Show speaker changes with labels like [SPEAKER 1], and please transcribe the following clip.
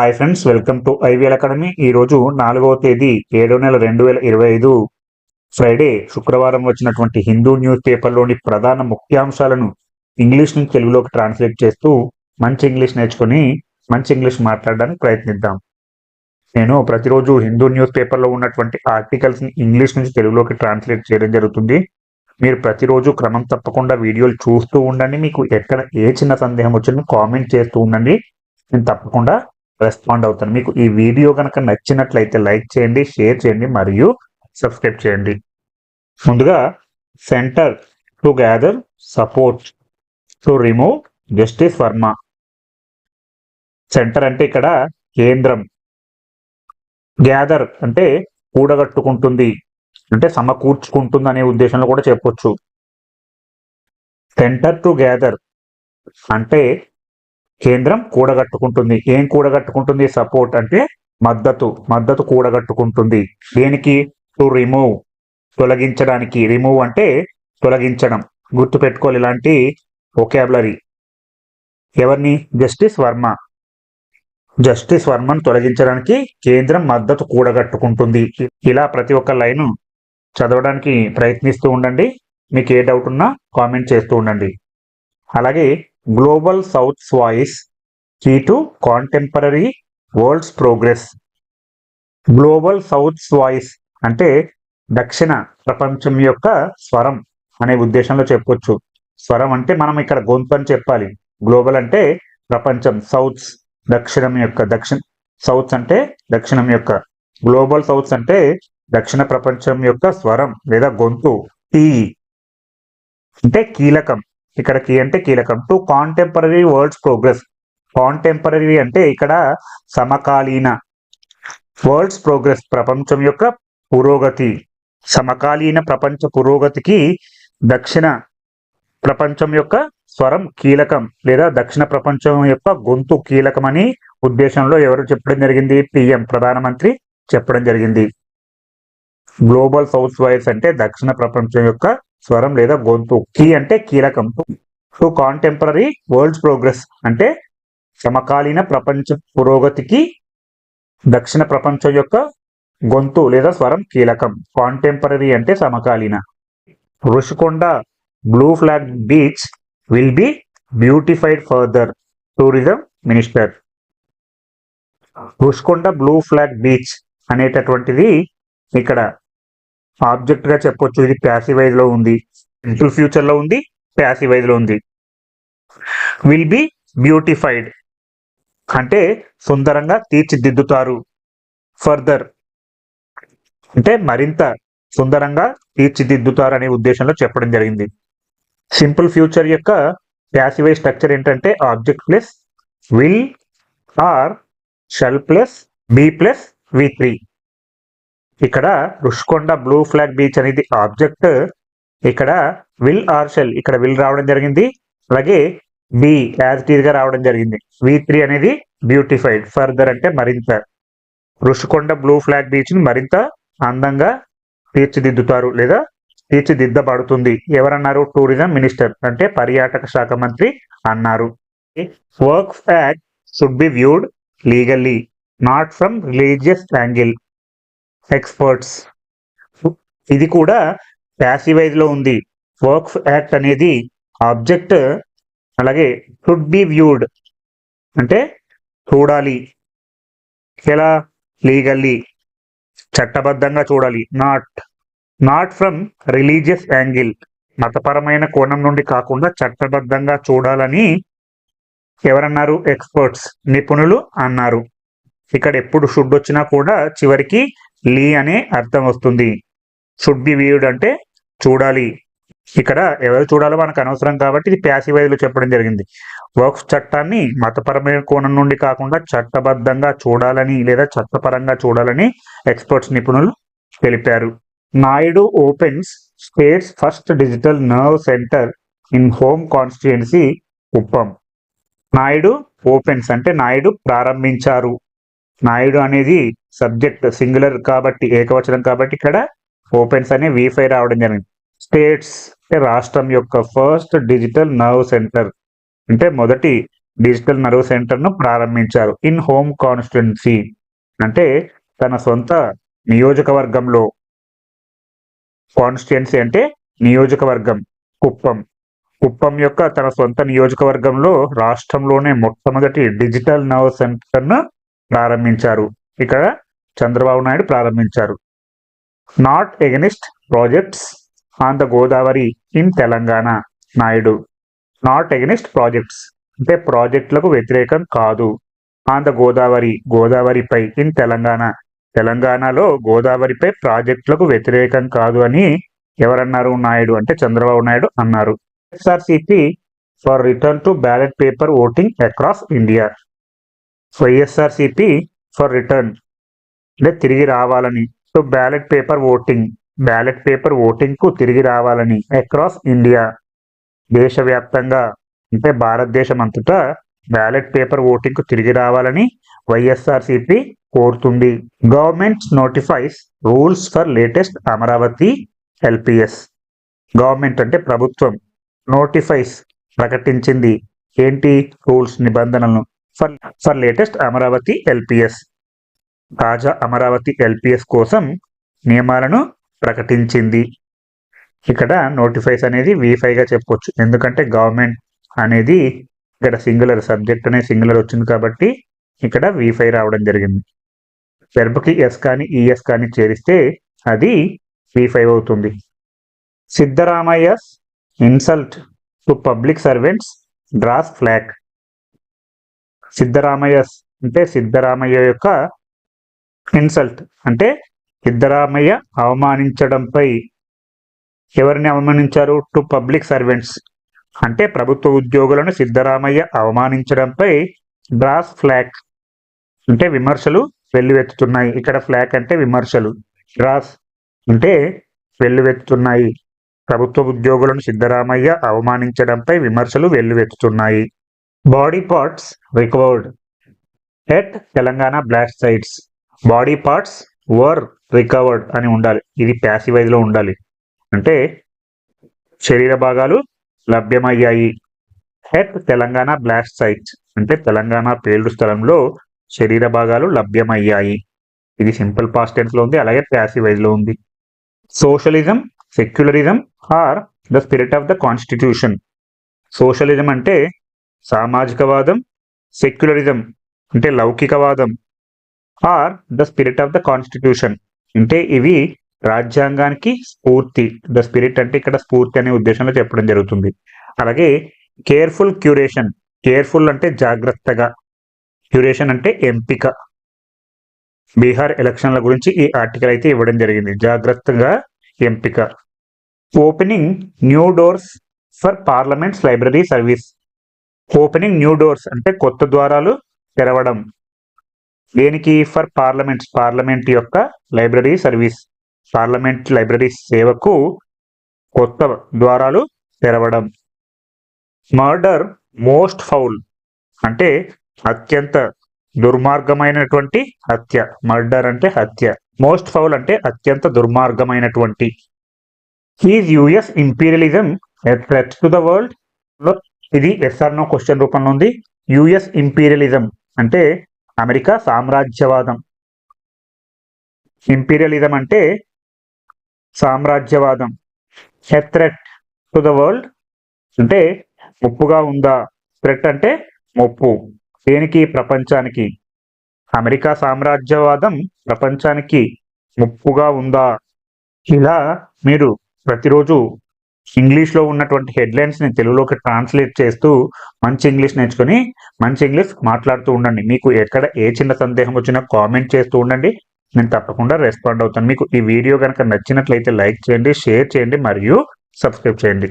[SPEAKER 1] Hi friends welcome to IVL academy ఈ రోజు నాలుగవ తేదీ ఏడో నెల రెండు వేల ఇరవై ఐదు. ఫ్రైడే శుక్రవారం వచ్చినటువంటి హిందూ న్యూస్ పేపర్లోని ప్రధాన ముఖ్యాంశాలను ఇంగ్లీష్ నుంచి తెలుగులోకి ట్రాన్స్లేట్ చేస్తూ మంచి ఇంగ్లీష్ నేర్చుకొని మంచి ఇంగ్లీష్ మాట్లాడడానికి ప్రయత్నిద్దాం. నేను ప్రతిరోజు హిందూ న్యూస్ పేపర్లో ఉన్నటువంటి ఆర్టికల్స్ని ఇంగ్లీష్ నుంచి తెలుగులోకి ట్రాన్స్లేట్ చేయడం జరుగుతుంది. మీరు ప్రతిరోజు క్రమం తప్పకుండా వీడియోలు చూస్తూ ఉండండి. మీకు ఎక్కడ ఏ చిన్న సందేహం వచ్చినా కామెంట్ చేస్తూ ఉండండి. నేను తప్పకుండా రెస్పాండ్ అవుతాను. మీకు ఈ వీడియో కనుక నచ్చినట్లయితే లైక్ చేయండి షేర్ చేయండి మరియు సబ్స్క్రైబ్ చేయండి. ముందుగా centre to gather support to remove justice Varma. Centre అంటే ఇక్కడ కేంద్రం. గ్యాదర్ అంటే కూడగట్టుకుంటుంది అంటే సమకూర్చుకుంటుంది అనే ఉద్దేశంలో కూడా చెప్పొచ్చు. సెంటర్ టు గ్యాదర్ అంటే కేంద్రం కూడగట్టుకుంటుంది. ఏం కూడగట్టుకుంటుంది? సపోర్ట్ అంటే మద్దతు. మద్దతు కూడగట్టుకుంటుంది. దేనికి? To remove. తొలగించడానికి. రిమూవ్ అంటే తొలగించడం. గుర్తుపెట్టుకోవాలి ఇలాంటి ఒకాబులరీ ఎవరిని? జస్టిస్ వర్మ. జస్టిస్ వర్మను తొలగించడానికి కేంద్రం మద్దతు కూడగట్టుకుంటుంది. ఇలా ప్రతి ఒక్క లైను చదవడానికి ప్రయత్నిస్తూ ఉండండి. మీకు ఏ డౌట్ ఉన్నా కామెంట్ చేస్తూ ఉండండి. అలాగే global south's voice key to contemporary world's progress global south's voice అంటే దక్షిణ ప్రపంచం యొక్క స్వరం అనే ఉద్దేశంలో చెప్పొచ్చు. స్వరం అంటే మనం ఇక్కడ గొంతు అని చెప్పాలి. గ్లోబల్ అంటే ప్రపంచం సౌత్స్ దక్షిణం యొక్క దక్షిణ సౌత్స్ అంటే దక్షిణం యొక్క. గ్లోబల్ సౌత్స్ అంటే దక్షిణ ప్రపంచం యొక్క స్వరం లేదా గొంతు టీ అంటే కీలకం. ఇక్కడ కీ అంటే కీలకం. To contemporary world's progress contemporary అంటే ఇక్కడ సమకాలీన వరల్డ్స్ ప్రోగ్రెస్ ప్రపంచం యొక్క పురోగతి. సమకాలీన ప్రపంచ పురోగతికి దక్షిణ ప్రపంచం యొక్క స్వరం కీలకం లేదా దక్షిణ ప్రపంచం యొక్క గొంతు కీలకమని ఉద్దేశంలో ఎవరు చెప్పడం జరిగింది? పిఎం ప్రధానమంత్రి చెప్పడం జరిగింది. గ్లోబల్ సౌత్ వాయిస్ అంటే దక్షిణ ప్రపంచం యొక్క స్వరం లేదా గొంతు. కీ అంటే కీలకం సో కాంటెంపరీ వరల్డ్స్ ప్రోగ్రెస్ అంటే సమకాలీన ప్రపంచ పురోగతికి దక్షిణ ప్రపంచం యొక్క గొంతు లేదా స్వరం కీలకం. కాంటెంపరీ అంటే సమకాలీన. Rushikonda blue flag beach will be beautified further tourism minister Rushikonda blue flag beach అనేటటువంటిది ఇక్కడ ఆబ్జెక్ట్గా చెప్పొచ్చు. ఇది ప్యాసివైజ్లో ఉంది. సింపుల్ ఫ్యూచర్లో ఉంది. ప్యాసివైజ్లో ఉంది. విల్ బి బ్యూటిఫైడ్ అంటే సుందరంగా తీర్చిదిద్దుతారు. ఫర్దర్ అంటే మరింత సుందరంగా తీర్చిదిద్దుతారు అనే ఉద్దేశంలో చెప్పడం జరిగింది. సింపుల్ ఫ్యూచర్ యొక్క ప్యాసివైజ్ స్ట్రక్చర్ ఏంటంటే object plus will or shall plus be plus V three ఇక్కడ రుషికొండ బ్లూ ఫ్లాగ్ బీచ్ అనేది ఆబ్జెక్ట్ ఇక్కడ విల్ ఆర్ షెల్ ఇక్కడ విల్ రావడం జరిగింది. అలాగే బి యాజ్ ఇట్గా రావడం జరిగింది. వి త్రీ అనేది బ్యూటిఫైడ్ ఫర్దర్ అంటే మరింత. రుషికొండ బ్లూ ఫ్లాగ్ బీచ్ని మరింత అందంగా తీర్చిదిద్దుతారు లేదా తీర్చిదిద్దబడుతుంది. ఎవరన్నారు? టూరిజం మినిస్టర్ అంటే పర్యాటక శాఖ మంత్రి అన్నారు. Work act should be viewed legally not from religious angle experts. ఇది కూడా ప్యాసివైజ్లో ఉంది. వర్క్స్ యాక్ట్ అనేది ఆబ్జెక్ట్ అలాగే షుడ్ బి వ్యూడ్. అంటే చూడాలి. ఎలా? లీగల్లీ. చట్టబద్ధంగా చూడాలి. Not. Not from religious angle. మతపరమైన కోణం నుండి కాకుండా చట్టబద్ధంగా చూడాలని ఎవరన్నారు? ఎక్స్పర్ట్స్. నిపుణులు అన్నారు. ఇక్కడ ఎప్పుడు షుడ్ వచ్చినా కూడా చివరికి లీ అనే అర్థం వస్తుంది. షుడ్ బి వ్యూడ్ అంటే చూడాలి. ఇక్కడ ఎవరు చూడాలో మనకు అనవసరం కాబట్టి ఇది ప్యాసివైజ్ చెప్పడం జరిగింది. వర్క్స్ చట్టాన్ని మతపరమైన కోణం నుండి కాకుండా చట్టబద్ధంగా చూడాలని లేదా చట్టపరంగా చూడాలని ఎక్స్పర్ట్స్ నిపుణులు తెలిపారు. Naidu opens state's first digital nerve centre in home constituency Kuppam. Naidu opens అంటే నాయుడు ప్రారంభించారు. నాయుడు అనేది సబ్జెక్ట్ సింగులర్ కాబట్టి ఏకవచనం కాబట్టి ఇక్కడ ఓపెన్స్ అనే వీఫై రావడం జరిగింది. స్టేట్స్ అంటే రాష్ట్రం యొక్క ఫస్ట్ డిజిటల్ నర్వ్ సెంటర్ అంటే మొదటి డిజిటల్ నర్వ్ సెంటర్ను ప్రారంభించారు. ఇన్ హోమ్ కాన్స్టిట్యున్సీ అంటే తన సొంత నియోజకవర్గంలో. కాన్స్టిట్యున్సీ అంటే నియోజకవర్గం కుప్పం. కుప్పం యొక్క తన సొంత నియోజకవర్గంలో రాష్ట్రంలోనే మొట్టమొదటి డిజిటల్ నర్వ్ సెంటర్ను ప్రారంభించారు. ఇక్కడ చంద్రబాబు నాయుడు ప్రారంభించారు. Not against projects on the Godavari in Telangana Naidu not against projects అంటే ప్రాజెక్టులకు వ్యతిరేకం కాదు. ఆన్ ద గోదావరి గోదావరిపై ఇన్ తెలంగాణ తెలంగాణలో గోదావరిపై ప్రాజెక్టులకు వ్యతిరేకం కాదు అని ఎవరన్నారు నాయుడు అంటే చంద్రబాబు నాయుడు అన్నారు. SRCP for return to ballot paper voting across India YSRCP for return అంటే తిరిగి రావాలని. So ballot paper voting ballot paper ఓటింగ్కు తిరిగి రావాలని. అక్రాస్ ఇండియా దేశవ్యాప్తంగా. అంటే భారతదేశం అంతటా బ్యాలెట్ పేపర్ ఓటింగ్కు తిరిగి రావాలని వైఎస్ఆర్సిపి కోరుతుంది. Government notifies rules for latest Amaravati LPS government అంటే ప్రభుత్వం. నోటిఫైస్ ప్రకటించింది. ఏంటి? రూల్స్ నిబంధనలను. For for latest Amaravati LPS. తాజా అమరావతి ఎల్పిఎస్ కోసం నియమాలను ప్రకటించింది. ఇక్కడ నోటిఫైస్ అనేది V5 గా చెప్పొచ్చు ఎందుకంటే గవర్నమెంట్ అనేది ఇక్కడ సింగులర్ సబ్జెక్ట్ అనే సింగులర్ వచ్చింది కాబట్టి ఇక్కడ వి ఫైవ్ రావడం జరిగింది. వెర్బ్కి ఎస్ కానీ ఈఎస్ కానీ చేరిస్తే అది వి ఫైవ్ అవుతుంది. Siddaramaiah's insult to public servants draws flak Siddaramaiah అంటే సిద్ధరామయ్య యొక్క ఇన్సల్ట్ అంటే సిద్ధరామయ్య అవమానించడంపై ఎవరిని అవమానించారు? టు పబ్లిక్ సర్వెంట్స్ అంటే ప్రభుత్వ ఉద్యోగులను సిద్ధరామయ్య అవమానించడంపై డ్రాస్ ఫ్లాగ్ అంటే విమర్శలు వెల్లువెత్తుతున్నాయి. ఇక్కడ ఫ్లాగ్ అంటే విమర్శలు. డ్రాస్ అంటే వెల్లువెత్తుతున్నాయి. ప్రభుత్వ ఉద్యోగులను సిద్ధరామయ్య అవమానించడంపై విమర్శలు వెల్లువెత్తుతున్నాయి. Body parts recovered at Telangana blast sites body parts were recovered అని ఉండాలి. ఇది ప్యాసివైజ్లో ఉండాలి. అంటే శరీర భాగాలు లభ్యమయ్యాయి హెట్ తెలంగాణ బ్లాస్ట్ సైట్స్ అంటే తెలంగాణ పేలుడు స్థలంలో శరీర భాగాలు లభ్యమయ్యాయి. ఇది సింపుల్ పాస్ట్ టెన్స్లో ఉంది అలాగే ప్యాసివైజ్లో ఉంది. Socialism secularism are the spirit of the constitution socialism అంటే సామాజికవాదం సెక్యులరిజం అంటే లౌకికవాదం are the spirit of the constitution అంటే ఇవి రాజ్యాంగానికి స్ఫూర్తి. ద స్పిరిట్ అంటే ఇక్కడ స్ఫూర్తి అనే ఉద్దేశంలో చెప్పడం జరుగుతుంది. అలాగే కేర్ఫుల్ క్యూరేషన్ కేర్ఫుల్ అంటే జాగ్రత్తగా క్యూరేషన్ అంటే ఎంపిక. బీహార్ ఎలక్షన్ల గురించి ఈ ఆర్టికల్ అయితే ఇవ్వడం జరిగింది. జాగ్రత్తగా ఎంపిక. Opening new doors for parliament's library service. Opening new doors అంటే కొత్త ద్వారాలు తెరవడం. దేనికి? ఫర్ పార్లమెంట్స్ పార్లమెంట్ యొక్క లైబ్రరీ సర్వీస్ పార్లమెంట్ లైబ్రరీ సేవకు కొత్త ద్వారాలు తెరవడం. మర్డర్ మోస్ట్ ఫౌల్ అంటే అత్యంత దుర్మార్గమైనటువంటి హత్య. మర్డర్ అంటే హత్య. మోస్ట్ ఫౌల్ అంటే అత్యంత దుర్మార్గమైనటువంటి. Is US imperialism threat to the world ఇది ఎస్ఆర్ నో క్వశ్చన్ రూపంలో ఉంది. యుఎస్ ఇంపీరియలిజం అంటే అమెరికా సామ్రాజ్యవాదం. ఇంపీరియలిజం అంటే సామ్రాజ్యవాదం. థ్రెట్ టు ద వరల్డ్ అంటే ముప్పుగా ఉందా? థ్రెట్ అంటే ముప్పు దేనికి? ప్రపంచానికి. అమెరికా సామ్రాజ్యవాదం ప్రపంచానికి ముప్పుగా ఉందా? ఇలా మీరు ప్రతిరోజు ఇంగ్లీష్లో ఉన్నటువంటి హెడ్లైన్స్ని తెలుగులోకి ట్రాన్స్లేట్ చేస్తూ మంచి ఇంగ్లీష్ నేర్చుకొని మంచి ఇంగ్లీష్ మాట్లాడుతూ ఉండండి. మీకు ఎక్కడ ఏ చిన్న సందేహం వచ్చినా కామెంట్ చేస్తూ ఉండండి. నేను తప్పకుండా రెస్పాండ్ అవుతాను. మీకు ఈ వీడియో కనుక నచ్చినట్లయితే లైక్ చేయండి షేర్ చేయండి మరియు సబ్స్క్రైబ్ చేయండి.